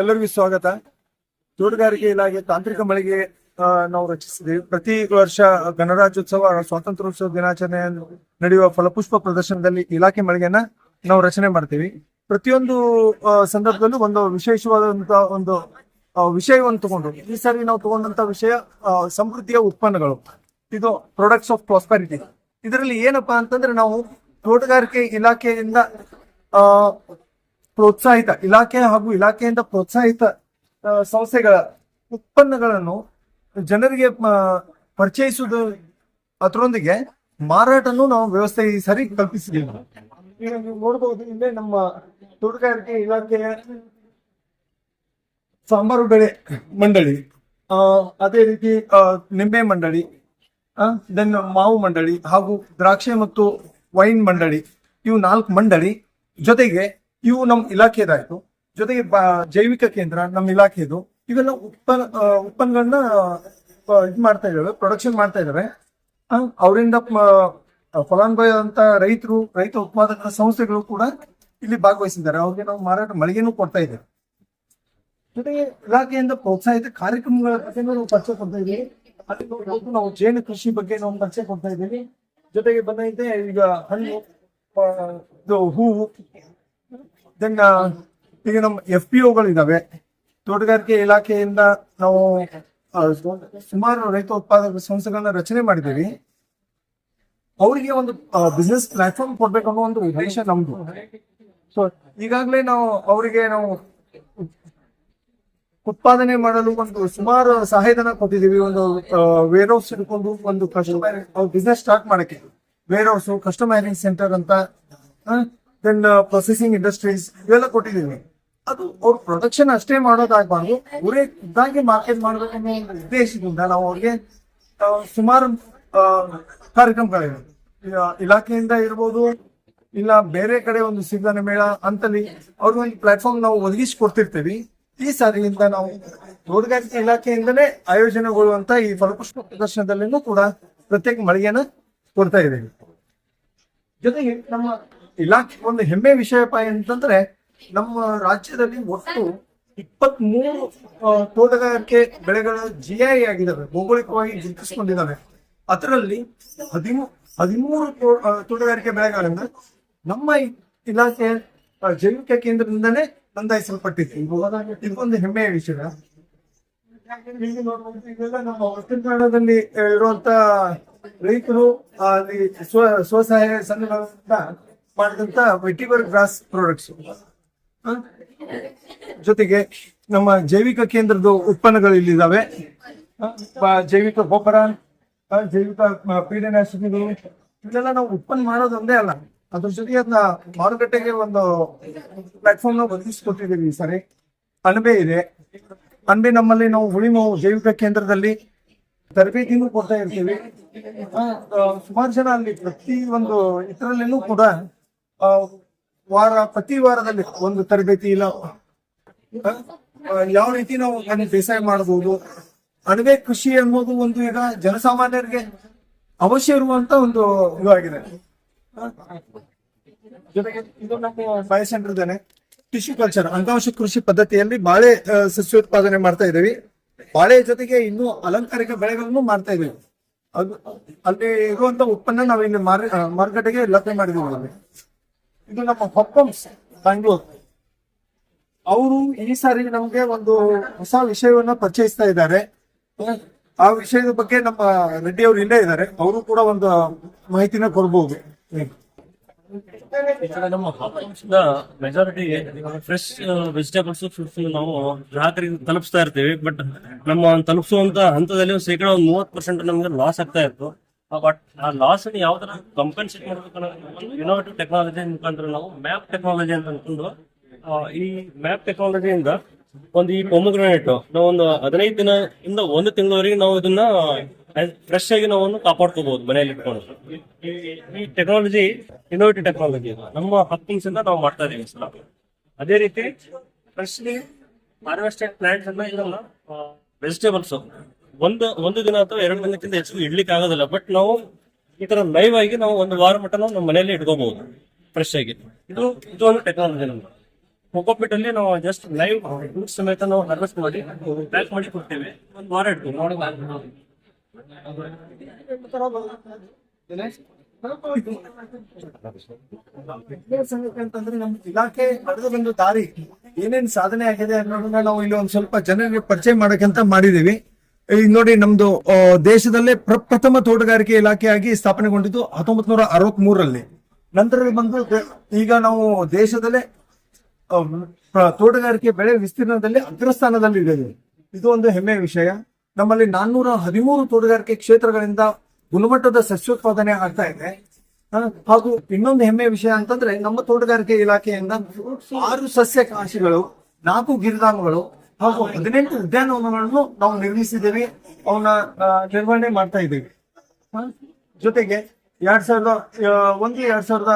ಎಲ್ಲರಿಗೂ ಸ್ವಾಗತ. ತೋಟಗಾರಿಕೆ ಇಲಾಖೆ ತಾಂತ್ರಿಕ ಮಳಿಗೆ ನಾವು ರಚಿಸಿದ್ದೀವಿ. ಪ್ರತಿ ವರ್ಷ ಗಣರಾಜ್ಯೋತ್ಸವ, ಸ್ವಾತಂತ್ರ್ಯೋತ್ಸವ ದಿನಾಚರಣೆ ನಡೆಯುವ ಫಲಪುಷ್ಪ ಪ್ರದರ್ಶನದಲ್ಲಿ ಇಲಾಖೆ ಮಳಿಗೆನ ನಾವು ರಚನೆ ಮಾಡ್ತೀವಿ. ಪ್ರತಿಯೊಂದು ಸಂದರ್ಭದಲ್ಲೂ ಒಂದು ವಿಶೇಷವಾದಂತಹ ಒಂದು ವಿಷಯವನ್ನು ತಗೊಂಡು, ಈ ಸಾರಿ ನಾವು ತಗೊಂಡಂತ ವಿಷಯ ಸಮೃದ್ಧಿಯ ಉತ್ಪನ್ನಗಳು. ಇದು ಪ್ರೊಡಕ್ಟ್ಸ್ ಆಫ್ ಪ್ರಾಸ್ಪರಿಟಿ ಇದರಲ್ಲಿ ಏನಪ್ಪಾ ಅಂತಂದ್ರೆ ನಾವು ತೋಟಗಾರಿಕೆ ಇಲಾಖೆಯಿಂದ ಪ್ರೋತ್ಸಾಹಿತ ಇಲಾಖೆ ಹಾಗೂ ಇಲಾಖೆಯಿಂದ ಪ್ರೋತ್ಸಾಹಿತ ಸಂಸ್ಥೆಗಳ ಉತ್ಪನ್ನಗಳನ್ನು ಜನರಿಗೆ ಪರಿಚಯಿಸುವುದು ಅದರೊಂದಿಗೆ ಮಾರಾಟನೂ ನಾವು ವ್ಯವಸ್ಥೆ ಈ ಸರಿ ಕಲ್ಪಿಸಿದ್ದೀವಿ. ಈಗ ನೀವು ನೋಡಬಹುದು ಇಲ್ಲೇ ನಮ್ಮ ತೋಟಗಾರಿಕೆ ಇಲಾಖೆಯ ಸಾಂಬಾರು ಬೆಳೆ ಮಂಡಳಿ ಅದೇ ರೀತಿ ನಿಂಬೆ ಮಂಡಳಿ ದೆನ್ ಮಾವು ಮಂಡಳಿ ಹಾಗೂ ದ್ರಾಕ್ಷೆ ಮತ್ತು ವೈನ್ ಮಂಡಳಿ, ಇವು ನಾಲ್ಕು ಮಂಡಳಿ ಜೊತೆಗೆ ಇವು ನಮ್ಮ ಇಲಾಖೆದಾಯ್ತು. ಜೊತೆಗೆ ಜೈವಿಕ ಕೇಂದ್ರ ನಮ್ಮ ಇಲಾಖೆದು. ಇವೆಲ್ಲ ಉತ್ಪನ್ನ ಉತ್ಪನ್ನಗಳನ್ನ ಇದ್ ಮಾಡ್ತಾ ಇದ್ದಾವೆ ಪ್ರೊಡಕ್ಷನ್ ಮಾಡ್ತಾ ಇದ್ದಾವೆ ಅವರಿಂದ ಫಲಾನುಭವಿ ಅಂತ ರೈತರು, ರೈತ ಉತ್ಪಾದಕ ಸಂಸ್ಥೆಗಳು ಕೂಡ ಇಲ್ಲಿ ಭಾಗವಹಿಸಿದ್ದಾರೆ. ಅವ್ರಿಗೆ ನಾವು ಮಾರಾಟ ಮಳಿಗೆನೂ ಕೊಡ್ತಾ ಇದ್ದೇವೆ. ಜೊತೆಗೆ ಇಲಾಖೆಯಿಂದ ಪ್ರೋತ್ಸಾಹಿತ ಕಾರ್ಯಕ್ರಮಗಳ ಬಗ್ಗೆ ನಾವು ಪರಿಚಯ ಕೊಡ್ತಾ ಇದ್ದೀವಿ. ಅಲ್ಲಿ ನಾವು ಜೇನು ಕೃಷಿ ಬಗ್ಗೆ ನಾವು ಪರಿಚಯ ಕೊಡ್ತಾ ಇದ್ದೀವಿ. ಜೊತೆಗೆ ಬಂದೈತೆ ಈಗ ಹಣ್ಣು ಇದು ಹೂವು ದೆನ್ ಈಗ ನಮ್ಮ ಎಫ್ ಪಿ ಇದಾವೆ ತೋಟಗಾರಿಕೆ ಇಲಾಖೆಯಿಂದ ನಾವು ಸುಮಾರು ರೈತ ಉತ್ಪಾದಕ ಸಂಸ್ಥೆಗಳನ್ನ ರಚನೆ ಮಾಡಿದ್ದೀವಿ. ಅವರಿಗೆ ಒಂದು ಬಿಸ್ನೆಸ್ ಪ್ಲಾಟ್ಫಾರ್ಮ್ ಕೊಡ್ಬೇಕು ಅನ್ನೋ ಒಂದು ಉದ್ದೇಶ ನಮ್ದು. ಸೊ ಈಗಾಗಲೇ ನಾವು ಅವರಿಗೆ ನಾವು ಉತ್ಪಾದನೆ ಮಾಡಲು ಒಂದು ಸುಮಾರು ಸಹಾಯಧನ ಕೊಟ್ಟಿದ್ದೀವಿ. ಒಂದು ವೇರ್ ಹೌಸ್ ಹಿಡ್ಕೊಂಡು ಒಂದು ಕಸ್ಟಮರ್ ಬಿಸ್ನೆಸ್ ಸ್ಟಾರ್ಟ್ ಮಾಡಕ್ಕೆ. ವೇರ್ ಹೌಸ್ ಕಸ್ಟಮೈರಿಂಗ್ ಸೆಂಟರ್ ಅಂತ ದೆನ್ ಪ್ರೊಸೆಸಿಂಗ್ ಇಂಡಸ್ಟ್ರೀಸ್ ಇವೆಲ್ಲ ಕೊಟ್ಟಿದ್ದೀವಿ. ಅದು ಅವ್ರ ಪ್ರೊಡಕ್ಷನ್ ಅಷ್ಟೇ ಮಾಡೋದಾಗಬಾರ್ದು. ಊರೇ ಇದ್ದಾಗಿ ಮಾರ್ಕೆಟ್ ಮಾಡಬೇಕು ಅನ್ನೋ ಒಂದು ಉದ್ದೇಶದಿಂದ ನಾವು ಅವ್ರಿಗೆ ಸುಮಾರು ಕಾರ್ಯಕ್ರಮಗಳಿವೆ. ಇಲಾಖೆಯಿಂದ ಇರ್ಬೋದು, ಇಲ್ಲ ಬೇರೆ ಕಡೆ ಒಂದು ಸಿದ್ಧನ ಮೇಳ ಅಂತಲ್ಲಿ ಅವ್ರಿಗೆ ಒಂದು ಪ್ಲಾಟ್ಫಾರ್ಮ್ ನಾವು ಒದಗಿಸಿ ಕೊಡ್ತಿರ್ತೀವಿ ಈ ಸಾರಿಯಿಂದ ನಾವು ತೋಟಗಾರಿಕೆ ಇಲಾಖೆಯಿಂದಲೇ ಆಯೋಜನೆಗೊಳ್ಳುವಂತ ಈ ಫಲಪುಷ್ಪ ಪ್ರದರ್ಶನದಲ್ಲಿನೂ ಕೂಡ ಪ್ರತ್ಯೇಕ ಮಳಿಗೆನ ಕೊಡ್ತಾ ಇದ್ದೀವಿ. ಜೊತೆಗೆ ನಮ್ಮ ಇಲಾಖೆ ಒಂದು ಹೆಮ್ಮೆ ವಿಷಯಪ್ಪ ಅಂತಂದ್ರೆ ನಮ್ಮ ರಾಜ್ಯದಲ್ಲಿ ಒಟ್ಟು ಇಪ್ಪತ್ತ್ ಮೂರು ತೋಟಗಾರಿಕೆ ಬೆಳೆಗಳ ಜಿಐ ಆಗಿದ್ದಾವೆ ಭೌಗೋಳಿಕವಾಗಿ ಗುರುತಿಸಿಕೊಂಡಿದ್ದಾವೆ ಅದರಲ್ಲಿ ಹದಿಮೂ, ಹದಿಮೂರು ತೋಟಗಾರಿಕೆ ಬೆಳೆಗಳನ್ನ ನಮ್ಮ ಇಲಾಖೆ ಜೈವಿಕ ಕೇಂದ್ರದಿಂದನೇ ನೋಂದಾಯಿಸಲ್ಪಟ್ಟಿದೆ. ಇದೊಂದು ಹೆಮ್ಮೆಯ ವಿಷಯ. ನಮ್ಮ ಕನ್ನಡದಲ್ಲಿ ಇರುವಂತ ರೈತರು ಅಲ್ಲಿ ಸ್ವ, ಸ್ವಸಹಾಯ ಸಂಘಗಳಿಂದ ಮಾಡಿದಂತ ವೆಟಿವರ್ ಗ್ರಾಸ್ ಪ್ರಾಡಕ್ಟ್ಸ್ ಜೊತೆಗೆ ನಮ್ಮ ಜೈವಿಕ ಕೇಂದ್ರದ ಉತ್ಪನ್ನಗಳು ಇಲ್ಲಿದ್ದಾವೆ ಜೈವಿಕ ಗೊಬ್ಬರ ಜೈವಿಕ ಪೀಡನಾಶಕಗಳು ಇದೆಲ್ಲ ನಾವು ಉತ್ಪನ್ನ ಮಾಡೋದೊಂದೇ ಅಲ್ಲ. ಅದ್ರ ಜೊತೆಗೆ ಅದನ್ನ ಮಾರುಕಟ್ಟೆಗೆ ಒಂದು ಪ್ಲಾಟ್ಫಾರ್ಮ್ನ ಒದಗಿಸಿಕೊಟ್ಟಿದ್ದೀವಿ ಈ ಸರಿ. ಅಣಬೆ ಇದೆ. ಅಣಬೆ ನಮ್ಮಲ್ಲಿ ನಾವು ಉಳಿಮು ಜೈವಿಕ ಕೇಂದ್ರದಲ್ಲಿ ತರಬೇತಿನೂ ಕೊಡ್ತಾ ಇರ್ತೀವಿ. ಸುಮಾರು ಜನ ಅಲ್ಲಿ ಪ್ರತಿ ಒಂದು ಇದರಲ್ಲಿನೂ ಕೂಡ ವಾರ ಪ್ರತಿ ವಾರದಲ್ಲಿ ಒಂದು ತರಬೇತಿ ಇಲ್ಲ. ಯಾವ ರೀತಿ ನಾವು ಬೇಸಾಯ ಮಾಡಬಹುದು? ಅಣಬೆ ಕೃಷಿ ಅನ್ನೋದು ಒಂದು ಈಗ ಜನಸಾಮಾನ್ಯರಿಗೆ ಅವಶ್ಯ ಇರುವಂತ ಒಂದು ಇದಾಗಿದೆ. ಆ, ಜೊತೆಗೆ ಇದು ಕಲ್ಚರ್ ಅಂಗಾಂಶ ಕೃಷಿ ಪದ್ಧತಿಯಲ್ಲಿ ಬಾಳೆ ಸಸ್ಯ ಸಸ್ಯೋತ್ಪಾದನೆ ಮಾಡ್ತಾ ಇದ್ದೀವಿ. ಬಾಳೆ ಜೊತೆಗೆ ಇನ್ನೂ ಅಲಂಕಾರಿಕ ಬೆಳೆಗಳನ್ನು ಮಾಡ್ತಾ ಇದ್ದೀವಿ. ಅದು ಅಲ್ಲಿ ಇರುವಂತ ಉತ್ಪನ್ನ ನಾವು ಇಲ್ಲಿ ಮಾರು- ಮಾರುಕಟ್ಟೆಗೆ ಲಭ್ಯ ಮಾಡಿದ್ದೀವಿ. ಅಲ್ಲಿ. ಇದು ನಮ್ಮ ಹೊಪ್ಪಮ್ಸ್ ಬ್ಯಾಂಗ್ಳೂರ್ ಅವರು ಈ ಸಾರಿ ನಮ್ಗೆ ಒಂದು ಹೊಸ ವಿಷಯವನ್ನ ಪರಿಚಯಿಸ್ತಾ ಇದ್ದಾರೆ. ಆ ವಿಷಯದ ಬಗ್ಗೆ ನಮ್ಮ ರೆಡ್ಡಿ ಅವರು ಇಲ್ಲೇ ಇದ್ದಾರೆ. ಅವರು ಕೂಡ ಒಂದು ಮಾಹಿತಿನ ಕೊಡಬಹುದು ನಮ್ಮ ಮೆಜಾರಿಟಿ ಫ್ರೆಶ್ ವೆಜಿಟೇಬಲ್ಸ್ ಫ್ರೂಟ್ಸ್ ನಾವು ಗ್ರಾಹಕರಿಗೆ ತಲುಪಿಸ್ತಾ ಇರ್ತೀವಿ. ಬಟ್ ನಮ್ಮ ತಲುಪಿಸುವಂತ ಹಂತದಲ್ಲಿ ಶೇಕಡ ಒಂದು ಮೂವತ್ತು ಪರ್ಸೆಂಟ್ ನಮ್ಗೆ ಲಾಸ್ ಆಗ್ತಾ ಇತ್ತು. ಬಟ್ ಆ ಲಾಸ್ ಅನ್ನು ಯಾವ ತರ ಕಂಪನ್ಸೇಟ್ ಮಾಡ್ಬೇಕು ಇನೋವೇಟಿವ್ ಟೆಕ್ನಾಲಜಿ ಮುಖಾಂತರ ನಾವು ಮ್ಯಾಪ್ ಟೆಕ್ನಾಲಜಿ ಅಂತ ಅನ್ಕೊಂಡು ಈ ಮ್ಯಾಪ್ ಟೆಕ್ನಾಲಜಿಯಿಂದ ಒಂದು ಈ ಪೊಮಗ್ರಾನೇಟ್ ನಾವು ಒಂದು ಹದಿನೈದು ದಿನ ಇಂದ ಒಂದು ತಿಂಗಳವರೆಗೆ ನಾವು ಇದನ್ನ ಫ್ರೆಶ್ ಆಗಿ ನಾವು ಕಾಪಾಡ್ಕೋಬಹುದು ಮನೆಯಲ್ಲಿ ಇಟ್ಕೊಂಡು. ಈ- ಟೆಕ್ನಾಲಜಿ ಇನೋವೇಟಿವ್ ಟೆಕ್ನಾಲಜಿ ನಮ್ಮ ಹಕ್ಕಿಂಗ್ಸ್ ಇಂದ ನಾವು ಮಾಡ್ತಾ ಇದೀವಿ ಅದೇ ರೀತಿ ಫ್ರೆಶ್ಲಿ ಹಾರ್ವೆಸ್ಟೆಡ್ ಪ್ಲಾಂಟ್ಸ್ ಅನ್ನ ಇದನ್ನ ವೆಜಿಟೇಬಲ್ಸ್ ಒಂದು ಒಂದು ದಿನ ಅಥವಾ ಎರಡು ದಿನಕ್ಕಿಂತ ಹೆಚ್ಚು ಇಡ್ಲಿಕ್ಕೆ ಆಗೋದಿಲ್ಲ ಬಟ್ ನಾವು ಈ ತರ ಲೈವ್ ಆಗಿ ನಾವು ಒಂದು ವಾರ ಮಟ್ಟ ನಾವು ನಮ್ಮ ಮನೆಯಲ್ಲಿ ಇಟ್ಕೋಬಹುದು ಫ್ರೆಶ್ ಆಗಿ. ಇದು ಇದು ಒಂದು ಟೆಕ್ನಾಲಜಿ ನಮ್ದು. ಕೊಕೋಪಿಟ್ ಅಲ್ಲಿ ನಾವು ಜಸ್ಟ್ ಲೈವ್ ಫ್ರೂಟ್ ಸಮೇತ ನಾವು ಹಾರ್ವೆಸ್ಟ್ ಮಾಡಿ ಪ್ಯಾಕ್ ಮಾಡಿ ಕೊಡ್ತೇವೆ. ಒಂದು ವಾರ ಇಟ್ಕೊಂಡು ಅಂತಂದ್ರೆ ನಮ್ಮ ಇಲಾಖೆ ನಡೆದು ಬಂದು ದಾರಿ ಏನೇನ್ ಸಾಧನೆ ಆಗಿದೆ ಅನ್ನೋದನ್ನ ನಾವು ಇಲ್ಲಿ ಒಂದ್ ಸ್ವಲ್ಪ ಜನರಿಗೆ ಪರಿಚಯ ಮಾಡಕ್ಕಂತ ಮಾಡಿದೀವಿ. ಈಗ ನೋಡಿ ನಮ್ದು ದೇಶದಲ್ಲೇ ಪ್ರಪ್ರಥಮ ತೋಟಗಾರಿಕೆ ಇಲಾಖೆಯಾಗಿ ಸ್ಥಾಪನೆಗೊಂಡಿದ್ದು ಹತ್ತೊಂಬತ್ ನೂರ ಅರವತ್ ಮೂರರಲ್ಲಿ ನಂತರ ಬಂದು ಈಗ ನಾವು ದೇಶದಲ್ಲೇ ತೋಟಗಾರಿಕೆ ಬೆಳೆ ವಿಸ್ತೀರ್ಣದಲ್ಲಿ ಅಗ್ರಸ್ಥಾನದಲ್ಲಿ ಇದ್ದೇವೆ. ಇದು ಒಂದು ಹೆಮ್ಮೆಯ ವಿಷಯ. ನಮ್ಮಲ್ಲಿ ನಾನ್ನೂರ ಹದಿಮೂರು ತೋಟಗಾರಿಕೆ ಕ್ಷೇತ್ರಗಳಿಂದ ಗುಣಮಟ್ಟದ ಸಸ್ಯೋತ್ಪಾದನೆ ಆಗ್ತಾ ಇದೆ. ಹಾಗೂ ಇನ್ನೊಂದು ಹೆಮ್ಮೆಯ ವಿಷಯ ಅಂತಂದ್ರೆ ನಮ್ಮ ತೋಟಗಾರಿಕೆ ಇಲಾಖೆಯಿಂದ ಆರು ಸಸ್ಯ ಕಾಶಿಗಳು, ನಾಲ್ಕು ಗಿರಿಧಾಮಗಳು ಹಾಗೂ ಹದಿನೆಂಟು ಉದ್ಯಾನವನಗಳನ್ನು ನಾವು ನಿರ್ಮಿಸಿದ್ದೇವೆ. ಅವನ್ನ ನಿರ್ವಹಣೆ ಮಾಡ್ತಾ ಇದ್ದೇವೆ. ಜೊತೆಗೆ ಎರಡ್ ಸಾವಿರದ ಒಂದು, ಎರಡ್ ಸಾವಿರದ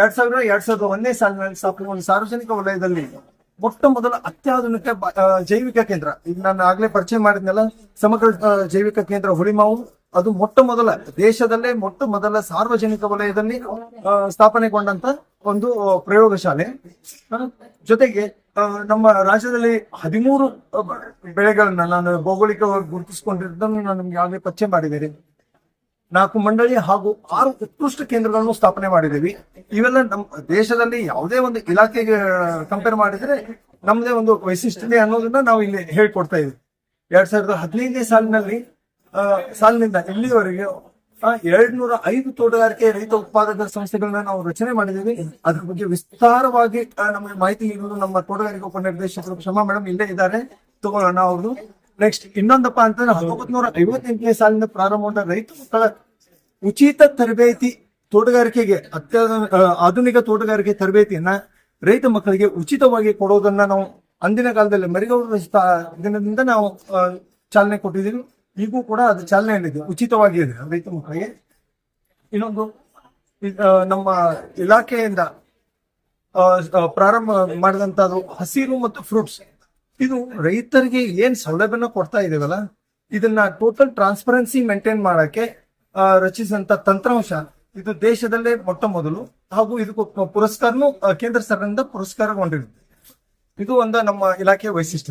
ಎರಡ್ ಸಾವಿರ, ಎರಡ್ ಸಾವಿರದ ಒಂದನೇ ಸಾಲಿನಲ್ಲಿ ಸ್ಥಾಪನೆಗೊಂಡ ಸಾರ್ವಜನಿಕ ವಲಯದಲ್ಲಿ ಮೊಟ್ಟ ಮೊದಲ ಅತ್ಯಾಧುನಿಕ ಜೈವಿಕ ಕೇಂದ್ರ. ಈಗ ನಾನು ಆಗ್ಲೇ ಪರಿಚಯ ಮಾಡಿದ್ನಲ್ಲ, ಸಮಗ್ರ ಜೈವಿಕ ಕೇಂದ್ರ ಹುಳಿಮಾವು. ಅದು ಮೊಟ್ಟ ಮೊದಲ ದೇಶದಲ್ಲೇ ಮೊಟ್ಟ ಮೊದಲ ಸಾರ್ವಜನಿಕ ವಲಯದಲ್ಲಿ ಸ್ಥಾಪನೆಗೊಂಡಂತ ಒಂದು ಪ್ರಯೋಗಶಾಲೆ. ಜೊತೆಗೆ ನಮ್ಮ ರಾಜ್ಯದಲ್ಲಿ ಹದಿಮೂರು ಬೆಳೆಗಳನ್ನ ನಾನು ಭೌಗೋಳಿಕವಾಗಿ ಗುರುತಿಸಿಕೊಂಡಿದ್ದನ್ನು ನಾನು ನಿಮ್ಗೆ ಆಗಲೇ ಪರಿಚಯ ಮಾಡಿದ್ದೇನೆ ನಾಲ್ಕು ಮಂಡಳಿ ಹಾಗೂ ಆರು ಉತ್ಕೃಷ್ಟ ಕೇಂದ್ರಗಳನ್ನು ಸ್ಥಾಪನೆ ಮಾಡಿದ್ದೀವಿ. ಇವೆಲ್ಲ ನಮ್ಮ ದೇಶದಲ್ಲಿ ಯಾವುದೇ ಒಂದು ಇಲಾಖೆಗೆ ಕಂಪೇರ್ ಮಾಡಿದ್ರೆ ನಮ್ಮದೇ ಒಂದು ವೈಶಿಷ್ಟ್ಯತೆ ಅನ್ನೋದನ್ನ ನಾವು ಇಲ್ಲಿ ಹೇಳ್ಕೊಡ್ತಾ ಇದ್ದೀವಿ. ಎರಡ್ ಸಾವಿರದ ಹದಿನೈದನೇ ಸಾಲಿನಲ್ಲಿ ಸಾಲಿನಿಂದ ಇಲ್ಲಿವರೆಗೆ ಎರಡ್ ನೂರ ಐದು ತೋಟಗಾರಿಕೆ ರೈತ ಉತ್ಪಾದಕ ಸಂಸ್ಥೆಗಳನ್ನ ನಾವು ರಚನೆ ಮಾಡಿದ್ದೀವಿ. ಅದ್ರ ಬಗ್ಗೆ ವಿಸ್ತಾರವಾಗಿ ನಮಗೆ ಮಾಹಿತಿ ನೀಡಲು ನಮ್ಮ ತೋಟಗಾರಿಕೆ ಉಪನಿರ್ದೇಶಕರು ಶಮಾ ಮೇಡಮ್ ಇಲ್ಲೇ ಇದ್ದಾರೆ. ತಗೊಳ್ಳೋಣ ಅವ್ರದ್ದು. ನೆಕ್ಸ್ಟ್ ಇನ್ನೊಂದಪ್ಪ ಅಂತಂದ್ರೆ ಹತ್ತೊಂಬತ್ ನೂರ ಐವತ್ತೆಂಟನೇ ಸಾಲಿನ ಪ್ರಾರಂಭಗೊಂಡ ರೈತ ಮಕ್ಕಳ ಉಚಿತ ತರಬೇತಿ ತೋಟಗಾರಿಕೆಗೆ ಅತ್ಯಾಧುನಿಕ ಆಧುನಿಕ ತೋಟಗಾರಿಕೆ ತರಬೇತಿಯನ್ನ ರೈತ ಮಕ್ಕಳಿಗೆ ಉಚಿತವಾಗಿ ಕೊಡೋದನ್ನ ನಾವು ಅಂದಿನ ಕಾಲದಲ್ಲಿ ಮರಿಗೌಡ ದಿನದಿಂದ ನಾವು ಚಾಲನೆ ಕೊಟ್ಟಿದ್ದೀವಿ. ಈಗೂ ಕೂಡ ಅದು ಚಾಲನೆ ಇದೆ ಉಚಿತವಾಗಿ ಇದೆ. ರೈತ ಮಕ್ಕಳಿಗೆ ಇನ್ನೊಂದು ನಮ್ಮ ಇಲಾಖೆಯಿಂದ ಪ್ರಾರಂಭ ಮಾಡಿದಂತದ್ದು ಹಸಿರು ಮತ್ತು ಫ್ರೂಟ್ಸ್ ಇದು ರೈತರಿಗೆ ಏನ್ ಸೌಲಭ್ಯನ ಕೊಡ್ತಾ ಇದೀವಲ್ಲ, ಇದನ್ನ ಟೋಟಲ್ ಟ್ರಾನ್ಸ್ಪರೆನ್ಸಿ ಮೇಂಟೈನ್ ಮಾಡಕ್ಕೆ ರಚಿಸಿದಂತ ತಂತ್ರಾಂಶ ಇದು ದೇಶದಲ್ಲೇ ಮೊಟ್ಟ ಮೊದಲು ಹಾಗೂ ಇದಕ್ಕೂ ಪುರಸ್ಕಾರನು ಕೇಂದ್ರ ಸರ್ಕಾರದಿಂದ ಪುರಸ್ಕಾರಗೊಂಡಿರುತ್ತೆ. ಇದು ಒಂದು ನಮ್ಮ ಇಲಾಖೆಯ ವೈಶಿಷ್ಟ್ಯತೆ